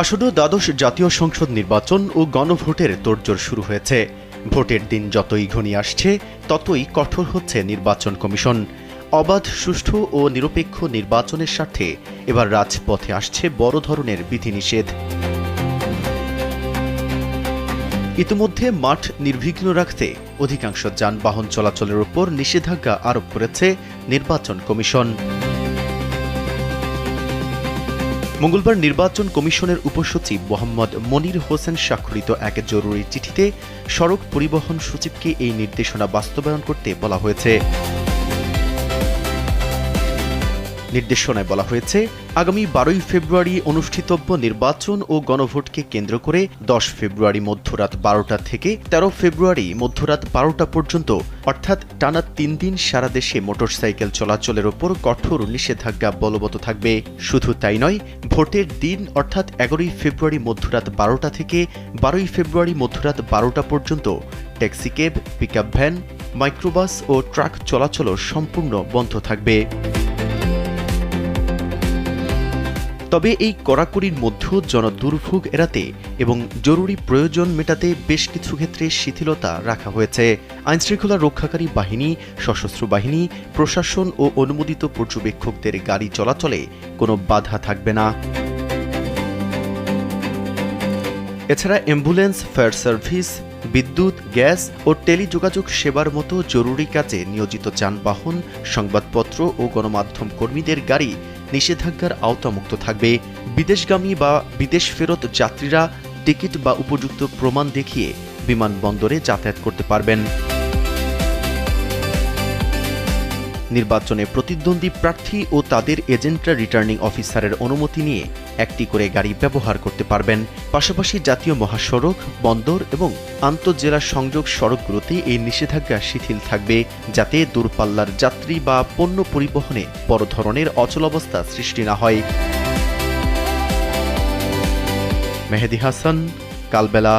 আসন্ন দ্বাদশ জাতীয় সংসদ নির্বাচন ও গণভোটের তোড়জোড় শুরু হয়েছে। ভোটের দিন যতই ঘনিয়ে আসছে, ততই কঠোর হচ্ছে নির্বাচন কমিশন। অবাধ, সুষ্ঠু ও নিরপেক্ষ নির্বাচনের স্বার্থে এবার রাজপথে আসছে বড় ধরনের বিধিনিষেধ। ইতিমধ্যে মাঠ নির্বিঘ্ন রাখতে অধিকাংশ যানবাহন চলাচলের উপর নিষেধাজ্ঞা আরোপ করেছে নির্বাচন কমিশন। মঙ্গলবার নির্বাচন কমিশনের উপসচিব মোহাম্মদ মনির হোসেন স্বাক্ষরিত এক জরুরি চিঠিতে সড়ক পরিবহন সচিবকে এই নির্দেশনা বাস্তবায়ন করতে বলা হয়েছে। নির্দেশনায় বলা হয়েছে, আগামী বারোই ফেব্রুয়ারি অনুষ্ঠিতব্য নির্বাচন ও গণভোটকে কেন্দ্র করে দশ ফেব্রুয়ারি মধ্যরাত বারোটা থেকে তেরো ফেব্রুয়ারি মধ্যরাত বারোটা পর্যন্ত, অর্থাৎ টানা তিন দিন সারা দেশে মোটরসাইকেল চলাচলের ওপর কঠোর নিষেধাজ্ঞা বলবৎ থাকবে। শুধু তাই নয়, ভোটের দিন, অর্থাৎ এগারোই ফেব্রুয়ারি মধ্যরাত বারোটা থেকে বারোই ফেব্রুয়ারি মধ্যরাত বারোটা পর্যন্ত ট্যাক্সিক্যাব, পিকআপ ভ্যান, মাইক্রোবাস ও ট্রাক চলাচলও সম্পূর্ণ বন্ধ থাকবে। তবে এই কড়াকড়ির মধ্যেও জনদুর্ভোগ এড়াতে এবং জরুরি প্রয়োজন মেটাতে বেশ কিছু ক্ষেত্রে শিথিলতা রাখা হয়েছে। আইনশৃঙ্খলা রক্ষাকারী বাহিনী, সশস্ত্র বাহিনী, প্রশাসন ও অনুমোদিত পর্যবেক্ষকদের গাড়ি চলাচলে কোনো বাধা থাকবে না। এছাড়া অ্যাম্বুলেন্স, ফায়ার সার্ভিস, বিদ্যুৎ, গ্যাস ও টেলিযোগাযোগ সেবার মতো জরুরি কাজে নিয়োজিত যানবাহন, সংবাদপত্র ও গণমাধ্যম কর্মীদের গাড়ি নিষেধাজ্ঞার আওতামুক্ত থাকবে। বিদেশগামী বা বিদেশ ফেরত যাত্রীরা টিকিট বা উপযুক্ত প্রমাণ দেখিয়ে বিমানবন্দরে যাতায়াত করতে পারবেন। নির্বাচনে প্রতিদ্বন্দ্বী প্রার্থী ও তাদের এজেন্টরা রিটার্নিং অফিসারের অনুমতি নিয়ে একটি করে গাড়ি ব্যবহার করতে পারবেন। পাশাপাশি জাতীয় মহাসড়ক, বন্দর এবং আন্তঃজেলা সংযোগ সড়কগুলোতে এই নিষেধাজ্ঞা শিথিল থাকবে, যাতে দূরপাল্লার যাত্রী বা পণ্য পরিবহনে বড় ধরনের অচলাবস্থা সৃষ্টি না হয়। মেহেদি হাসান, কালবেলা।